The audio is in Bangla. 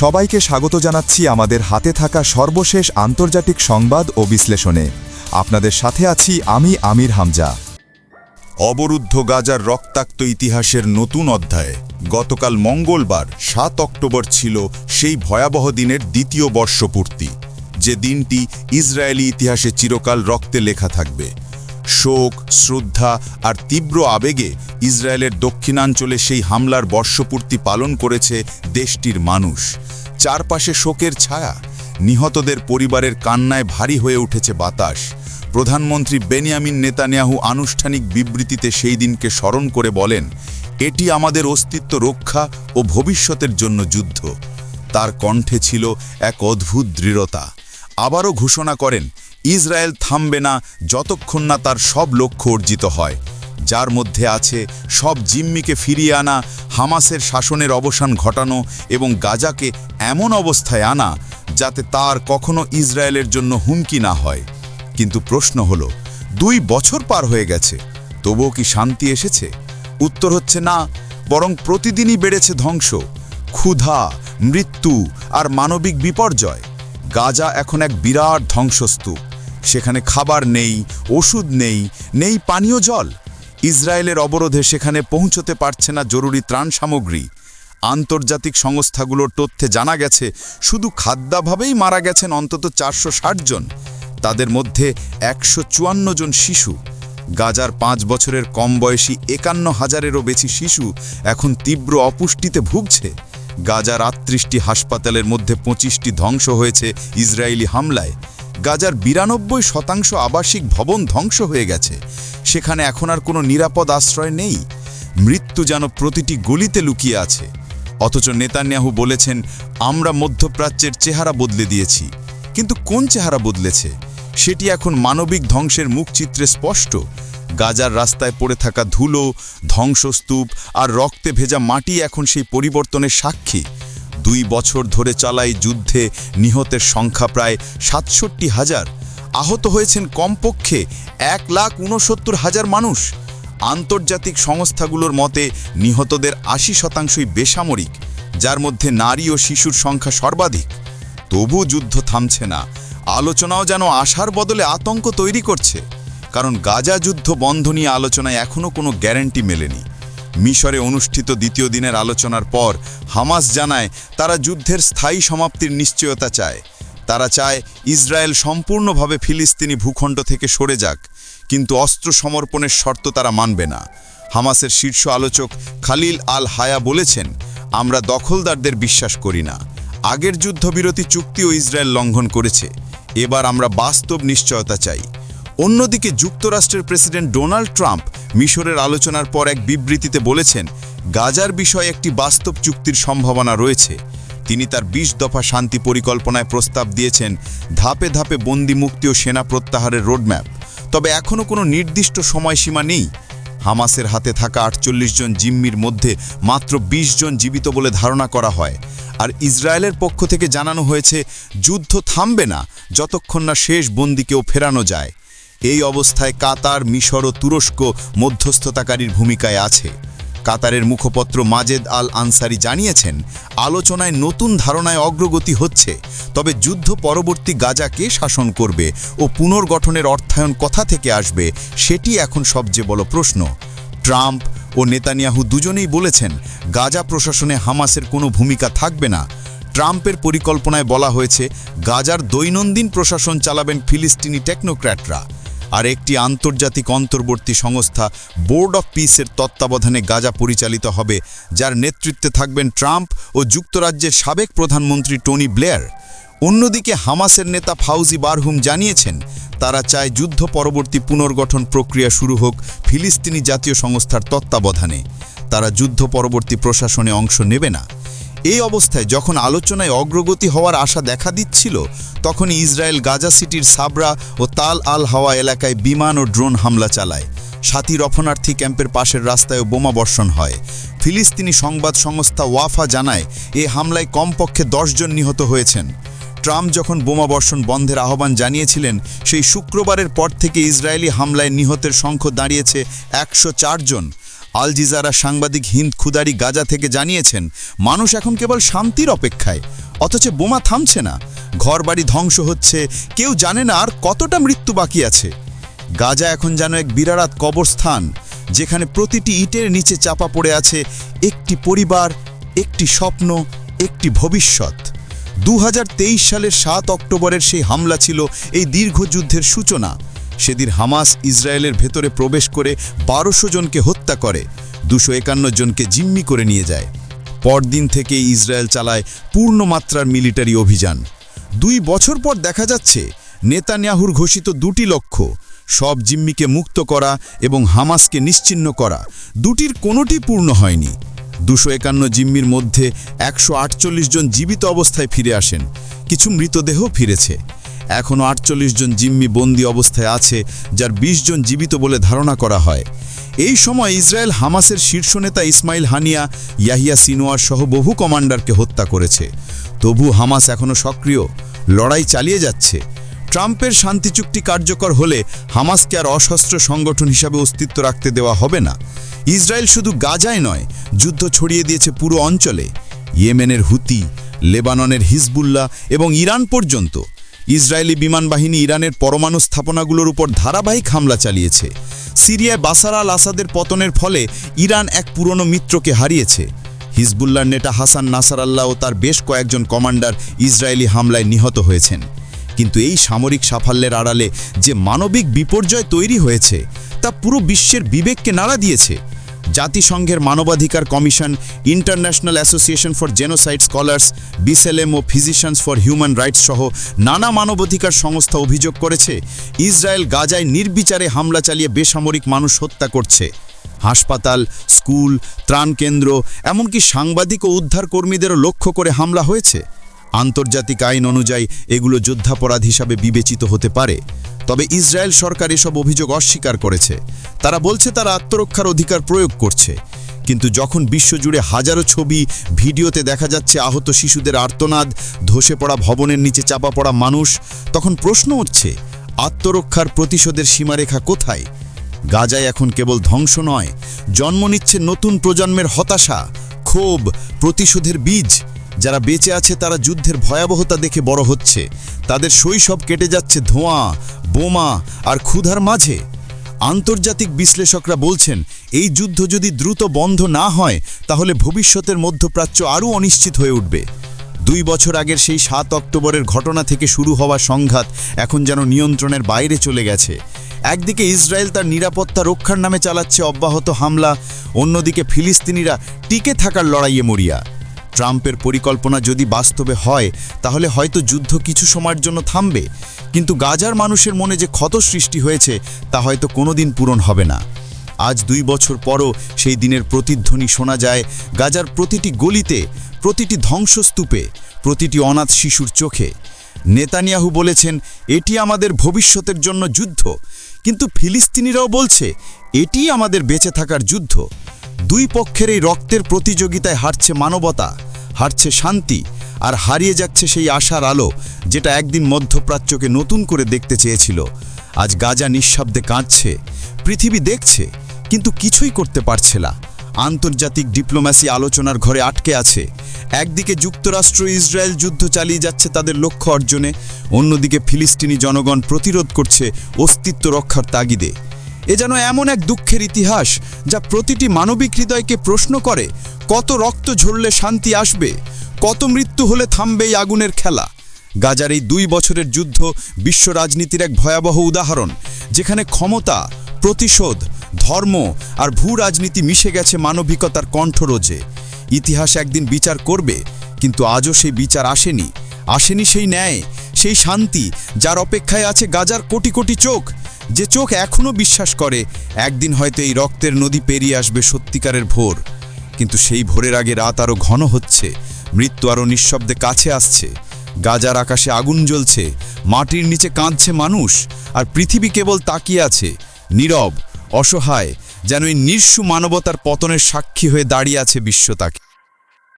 সবাইকে স্বাগত জানাচ্ছি আমাদের হাতে থাকা সর্বশেষ আন্তর্জাতিক সংবাদ ও বিশ্লেষণে। আপনাদের সাথে আছি আমি আমির হামজা। অবরুদ্ধ গাজার রক্তাক্ত ইতিহাসের নতুন অধ্যায়ে। গতকাল মঙ্গলবার, সাত অক্টোবর ছিল সেই ভয়াবহ দিনের দ্বিতীয় বর্ষপূর্তি। যে দিনটি ইসরায়েলি ইতিহাসে চিরকাল রক্তে লেখা থাকবে। শোক, শ্রদ্ধা আর তীব্র আবেগে ইসরায়েলের দক্ষিণাঞ্চলে সেই হামলার বর্ষপূর্তি পালন করেছে দেশটির মানুষ। চারপাশে শোকের ছায়া, নিহতদের পরিবারের কান্নায় ভারী হয়ে উঠেছে বাতাস। প্রধানমন্ত্রী বেনিয়ামিন নেতানিয়াহু আনুষ্ঠানিক বিবৃতিতে সেই দিনকে স্মরণ করে বলেন, এটি আমাদের অস্তিত্ব রক্ষা ও ভবিষ্যতের জন্য যুদ্ধ। তার কণ্ঠে ছিল এক অদ্ভুত দৃঢ়তা। আবারও ঘোষণা করেন ইসরায়েল থামবে না যতক্ষণ না তার সব লক্ষ্য অর্জিত হয়। যার মধ্যে আছে সব জিম্মিকে ফিরিয়ে আনা, হামাসের শাসনের অবসান ঘটানো এবং গাজাকে এমন অবস্থায় আনা যাতে তার কখনো ইসরায়েলের জন্য হুমকি না হয়। কিন্তু প্রশ্ন হল, দুই বছর পার হয়ে গেছে, তবুও কি শান্তি এসেছে? উত্তর হচ্ছে না, বরং প্রতিদিনই বেড়েছে ধ্বংস, ক্ষুধা, মৃত্যু আর মানবিক বিপর্যয়। গাজা এখন এক বিরাট ধ্বংসস্তূপ। সেখানে খাবার নেই, ওষুধ নেই নেই পানীয় জল। ইসরায়েলের অবরোধে সেখানে পৌঁছতে পারছে না জরুরি ত্রাণ সামগ্রী। আন্তর্জাতিক সংস্থাগুলোর তথ্যে জানা গেছে, শুধু খাদ্যাভাবেই মারা গেছেন অন্তত চারশো ষাট জন। তাদের মধ্যে একশো চুয়ান্ন জন শিশু। গাজার পাঁচ বছরের কম বয়সী একান্ন হাজারেরও বেশি শিশু এখন তীব্র অপুষ্টিতে ভুগছে। গাজার আটত্রিশটি হাসপাতালের মধ্যে পঁচিশটি ধ্বংস হয়েছে ইসরায়েলি হামলায়। গাজার বিরানব্বই শতাংশ আবাসিক ভবন ধ্বংস হয়ে গেছে। সেখানে এখন আর কোনো নিরাপদ আশ্রয় নেই। মৃত্যু যেন প্রতিটি গলিতে লুকিয়ে আছে। অথচ নেতানিয়াহু বলেছেন, আমরা মধ্যপ্রাচ্যের চেহারা বদলে দিয়েছি। কিন্তু কোন চেহারা বদলেছে? সেটি এখন মানবিক ধ্বংসের মুখচিত্রে স্পষ্ট। গাজার রাস্তায় পড়ে থাকা ধুলো, ধ্বংসস্তূপ আর রক্তে ভেজা মাটি এখন সেই পরিবর্তনের সাক্ষী। দুই বছর ধরে চালাই যুদ্ধে নিহতের সংখ্যা প্রায় সাতষট্টি হাজার। আহত হয়েছেন কমপক্ষে এক লাখ উনসত্তর হাজার মানুষ। আন্তর্জাতিক সংস্থাগুলোর মতে নিহতদের আশি শতাংশই বেসামরিক, যার মধ্যে নারী ও শিশুর সংখ্যা সর্বাধিক। তবু যুদ্ধ থামছে না। আলোচনাও যেন আশার বদলে আতঙ্ক তৈরি করছে। কারণ গাজা যুদ্ধ বন্ধ নিয়ে আলোচনায় এখনও কোনো গ্যারান্টি মেলেনি। মিশরে অনুষ্ঠিত দ্বিতীয় দিনের আলোচনার পর হামাস জানায় তারা যুদ্ধের স্থায়ী সমাপ্তির নিশ্চয়তা চায়। তারা চায় ইসরায়েল সম্পূর্ণভাবে ফিলিস্তিনি ভূখণ্ড থেকে সরে যাক, কিন্তু অস্ত্র সমর্পণের শর্ত তারা মানবে না। হামাসের শীর্ষ আলোচক খালিল আল হায়া বলেছেন, আমরা দখলদারদের বিশ্বাস করি না। আগের যুদ্ধবিরতি চুক্তিও ইসরায়েল লঙ্ঘন করেছে। এবার আমরা বাস্তব নিশ্চয়তা চাই। অন্যদিকে যুক্তরাষ্ট্রের প্রেসিডেন্ট ডোনাল্ড ট্রাম্প মিশরের আলোচনার পর এক বিবৃতিতে বলেছেন, গাজার বিষয়ে একটি বাস্তব চুক্তির সম্ভাবনা রয়েছে। তিনি তার বিশ দফা শান্তি পরিকল্পনায় প্রস্তাব দিয়েছেন, ধাপে ধাপে বন্দি মুক্তি ও সেনা প্রত্যাহারের রোডম্যাপ। তবে এখনও কোনো নির্দিষ্ট সময়সীমা নেই। হামাসের হাতে থাকা আটচল্লিশ জন জিম্মির মধ্যে মাত্র ২০ জন জীবিত বলে ধারণা করা হয়। আর ইসরায়েলের পক্ষ থেকে জানানো হয়েছে, যুদ্ধ থামবে না, যতক্ষণ না শেষ বন্দিকেও ফেরানো যায়। এই অবস্থায় কাতার, মিশর ও তুরস্ক মধ্যস্থতাকারীর ভূমিকায় আছে। কাতারের মুখপত্র মাজেদ আল আনসারি জানিয়েছেন, আলোচনায় নতুন ধারণায় অগ্রগতি হচ্ছে, তবে যুদ্ধ পরবর্তী গাজাকে শাসন করবে ও পুনর্গঠনের অর্থায়ন কথা থেকে আসবে, সেটি এখন সবচেয়ে বড় প্রশ্ন। ট্রাম্প ও নেতানিয়াহু দুজনেই বলেছেন, গাজা প্রশাসনে হামাসের কোনো ভূমিকা থাকবে না। ট্রাম্পের পরিকল্পনায় বলা হয়েছে, গাজার দৈনন্দিন প্রশাসন চালাবেন ফিলিস্তিনি টেকনোক্র্যাটরা। আর একটি আন্তর্জাতিক অন্তর্বর্তী সংস্থা বোর্ড অফ পিসের তত্ত্বাবধানে গাজা পরিচালিত হবে, যার নেতৃত্বে থাকবেন ট্রাম্প ও যুক্তরাজ্যের সাবেক প্রধানমন্ত্রী টনি ব্লেয়ার। অন্যদিকে হামাসের নেতা ফাউজি বারহুম জানিয়েছেন, তারা চায় যুদ্ধ পরবর্তী পুনর্গঠন প্রক্রিয়া শুরু হোক ফিলিস্তিনি জাতীয় সংস্থার তত্ত্বাবধানে। তারা যুদ্ধ পরবর্তী প্রশাসনে অংশ নেবে না। এই অবস্থায় যখন আলোচনায় অগ্রগতি হওয়ার আশা দেখা দিচ্ছিল তখনই ইসরায়েল গাজা সিটির সাবরা ও তাল আল হাওয়া এলাকায় বিমান ও ড্রোন হামলা চালায়। সাথী রফনার্থী ক্যাম্পের পাশের রাস্তায় বোমা বর্ষণ হয়। ফিলিস্তিনি সংবাদ সংস্থা ওয়াফা জানায়, এ হামলায় কমপক্ষে জন নিহত হয়েছেন। ট্রাম্প যখন বোমা বর্ষণ বন্ধের আহ্বান জানিয়েছিলেন, সেই শুক্রবারের পর থেকে ইসরায়েলি হামলায় নিহতের সংখ্যা দাঁড়িয়েছে একশো জন। আল জিজারা সাংবাদিক হিন্দ খুদারি গাজা থেকে জানিয়েছেন, মানুষ এখন কেবল শান্তির অপেক্ষায়, অথচ বোমা থামছে না। ঘরবাড়ি ধ্বংস হচ্ছে, কেউ জানে না আর কতটা মৃত্যু বাকি আছে। গাজা এখন যেন এক বিরাট কবরস্থান, যেখানে প্রতিটি ইটের নিচে চাপা পড়ে আছে একটি পরিবার, একটি স্বপ্ন, একটি ভবিষ্যৎ। দু হাজার তেইশ সালের সাত অক্টোবরের সেই হামলা ছিল এই দীর্ঘ যুদ্ধের সূচনা। সেদিন হামাস ইসরায়েলের ভেতরে প্রবেশ করে বারোশো জনকে হত্যা করে, দুশো একান্ন জনকে জিম্মি করে নিয়ে যায়। পরদিন থেকে ইসরায়েল চালায় পূর্ণমাত্রার মিলিটারি অভিযান। দুই বছর পর দেখা যাচ্ছে, নেতানিয়াহুর ঘোষিত দুটি লক্ষ্য, সব জিম্মিকে মুক্ত করা এবং হামাসকে নিশ্চিহ্ন করা, দুটির কোনোটি পূর্ণ হয়নি। দুশো একান্ন জিম্মির মধ্যে একশো আটচল্লিশ জন জীবিত অবস্থায় ফিরে আসেন। কিছু মৃতদেহ ফিরেছে। এখনও আটচল্লিশ জন জিম্মি বন্দি অবস্থায় আছে, যার ২০ জন জীবিত বলে ধারণা করা হয়। এই সময় ইসরায়েল হামাসের শীর্ষ নেতা ইসমাইল হানিয়া, ইয়াহিয়া সিনোয়ার সহ বহু কমান্ডারকে হত্যা করেছে। তবু হামাস এখনও সক্রিয়, লড়াই চালিয়ে যাচ্ছে। ট্রাম্পের শান্তি চুক্তি কার্যকর হলে হামাসকে আর অসস্ত্র সংগঠন হিসাবে অস্তিত্ব রাখতে দেওয়া হবে না। ইসরায়েল শুধু গাজায় নয়, যুদ্ধ ছড়িয়ে দিয়েছে পুরো অঞ্চলে। ইয়েমেনের হুতি, লেবাননের হিজবুল্লাহ এবং ইরান পর্যন্ত। ইসরায়েলি বিমান বাহিনী ইরানের পরমাণু স্থাপনাগুলোর উপর ধারাবাহিক হামলা চালিয়েছে। সিরিয়ায় বাসার আল আসাদের পতনের ফলে ইরান এক পুরনো মিত্রকে হারিয়েছে। হিজবুল্লার নেতা হাসান নাসার আল্লাহ ও তার বেশ কয়েকজন কমান্ডার ইসরায়েলি হামলায় নিহত হয়েছেন। কিন্তু এই সামরিক সাফল্যের আড়ালে যে মানবিক বিপর্যয় তৈরি হয়েছে, তা পুরো বিশ্বের বিবেককে নাড়া দিয়েছে। জাতিসংঘের মানবাধিকার commission, International Association for Genocide Scholars, B'Tselem O Physicians for Human Rights সহ নানা মানবাধিকার সংস্থা অভিযোগ করেছে, ইসরায়েল গাজায় নির্বিচারে হামলা চালিয়ে বেসামরিক মানুষ হত্যা করছে। হাসপাতাল, স্কুল ত্রাণ কেন্দ্র এমনকি সাংবাদিক ও উদ্ধারকর্মীদেরও লক্ষ্য করে হামলা হয়েছে। আন্তর্জাতিক আইন অনুযায়ী এগুলো যুদ্ধাপরাধ হিসাবে বিবেচিত হতে পারে। তবে ইসরায়েল সরকার এসব অভিযোগ অস্বীকার করেছে। তারা বলছে তারা আত্মরক্ষার অধিকার প্রয়োগ করছে। কিন্তু যখন বিশ্বজুড়ে হাজারো ছবি, ভিডিওতে দেখা যাচ্ছে আহত শিশুদের আর্তনাদ, ধসে পড়া ভবনের নিচে চাপা পড়া মানুষ, তখন প্রশ্ন উঠছে, আত্মরক্ষার প্রতিশোধের সীমারেখা কোথায়? গাজায় এখন কেবল ধ্বংস নয়, জন্ম নিচ্ছে নতুন প্রজন্মের হতাশা, ক্ষোভ, প্রতিশোধের বীজ। যারা বেঁচে আছে তারা যুদ্ধের ভয়াবহতা দেখে বড় হচ্ছে। তাদের শৈশব কেটে যাচ্ছে ধোঁয়া, বোমা আর ক্ষুধার মাঝে। আন্তর্জাতিক বিশ্লেষকরা বলছেন, এই যুদ্ধ যদি দ্রুত বন্ধ না হয়, তাহলে ভবিষ্যতের মধ্যপ্রাচ্য আরও অনিশ্চিত হয়ে উঠবে। দুই বছর আগের সেই সাত অক্টোবরের ঘটনা থেকে শুরু হওয়া সংঘাত এখন যেন নিয়ন্ত্রণের বাইরে চলে গেছে। একদিকে ইসরায়েল তার নিরাপত্তা রক্ষার নামে চালাচ্ছে অব্যাহত হামলা, অন্যদিকে ফিলিস্তিনিরা টিকে থাকার লড়াইয়ে মরিয়া। ট্রাম্পের পরিকল্পনা যদি বাস্তবে হয়, তাহলে হয়তো যুদ্ধ কিছু সময়ের জন্য থামবে। কিন্তু গাজার মানুষের মনে যে ক্ষত সৃষ্টি হয়েছে, তা হয়তো কোনোদিন পূরণ হবে না। আজ দুই বছর পরও সেই দিনের প্রতিধ্বনি শোনা যায় গাজার প্রতিটি গলিতে, প্রতিটি ধ্বংসস্তূপে, প্রতিটি অনাথ শিশুর চোখে। নেতানিয়াহু বলেছেন, এটি আমাদের ভবিষ্যতের জন্য যুদ্ধ। কিন্তু ফিলিস্তিনিরাও বলছে এটি আমাদের বেঁচে থাকার যুদ্ধ। দুই পক্ষের এই রক্তের প্রতিযোগিতায় হারছে মানবতা, হারছে শান্তি আর হারিয়ে যাচ্ছে সেই আশার আলো যেটা একদিন মধ্যপ্রাচ্যকে নতুন করে দেখতে চেয়েছিল। আজ গাজা নিঃশব্দে কাঁদছে, পৃথিবী দেখছে, কিন্তু কিছুই করতে পারছে না। আন্তর্জাতিক ডিপ্লোম্যাসি আলোচনার ঘরে আটকে আছে। একদিকে যুক্তরাষ্ট্র ইসরায়েল যুদ্ধ চালিয়ে যাচ্ছে তাদের লক্ষ্য অর্জনে, অন্যদিকে ফিলিস্তিনি জনগণ প্রতিরোধ করছে অস্তিত্ব রক্ষার তাগিদে। এ যেন এমন এক দুঃখের ইতিহাস যা প্রতিটি মানবিক হৃদয়কে প্রশ্ন করে, কত রক্ত ঝরলে শান্তি আসবে, কত মৃত্যু হলে থামবে এই আগুনের খেলা। গাজার এই দুই বছরের যুদ্ধ বিশ্ব রাজনীতির এক ভয়াবহ উদাহরণ, যেখানে ক্ষমতা, প্রতিশোধ, ধর্ম আর ভূ রাজনীতি মিশে গেছে মানবিকতার কণ্ঠরোজে। ইতিহাস একদিন বিচার করবে, কিন্তু আজও সেই বিচার আসেনি। আসেনি সেই ন্যায়, সেই শান্তি যার অপেক্ষায় আছে গাজার কোটি কোটি চোখ। যে চোখ এখনও বিশ্বাস করে, একদিন হয়তো এই রক্তের নদী পেরিয়ে আসবে সত্যিকারের ভোর। কিন্তু সেই ভোরের আগে রাত আরও ঘন হচ্ছে, মৃত্যু আরও নিঃশব্দে কাছে আসছে। গাজার আকাশে আগুন জ্বলছে, মাটির নিচে কাঁদছে মানুষ, আর পৃথিবী কেবল তাকিয়ে আছে, নীরব, অসহায়, যেন এই নিঃস্ব মানবতার পতনের সাক্ষী হয়ে দাঁড়িয়ে আছে বিশ্ব তাকে।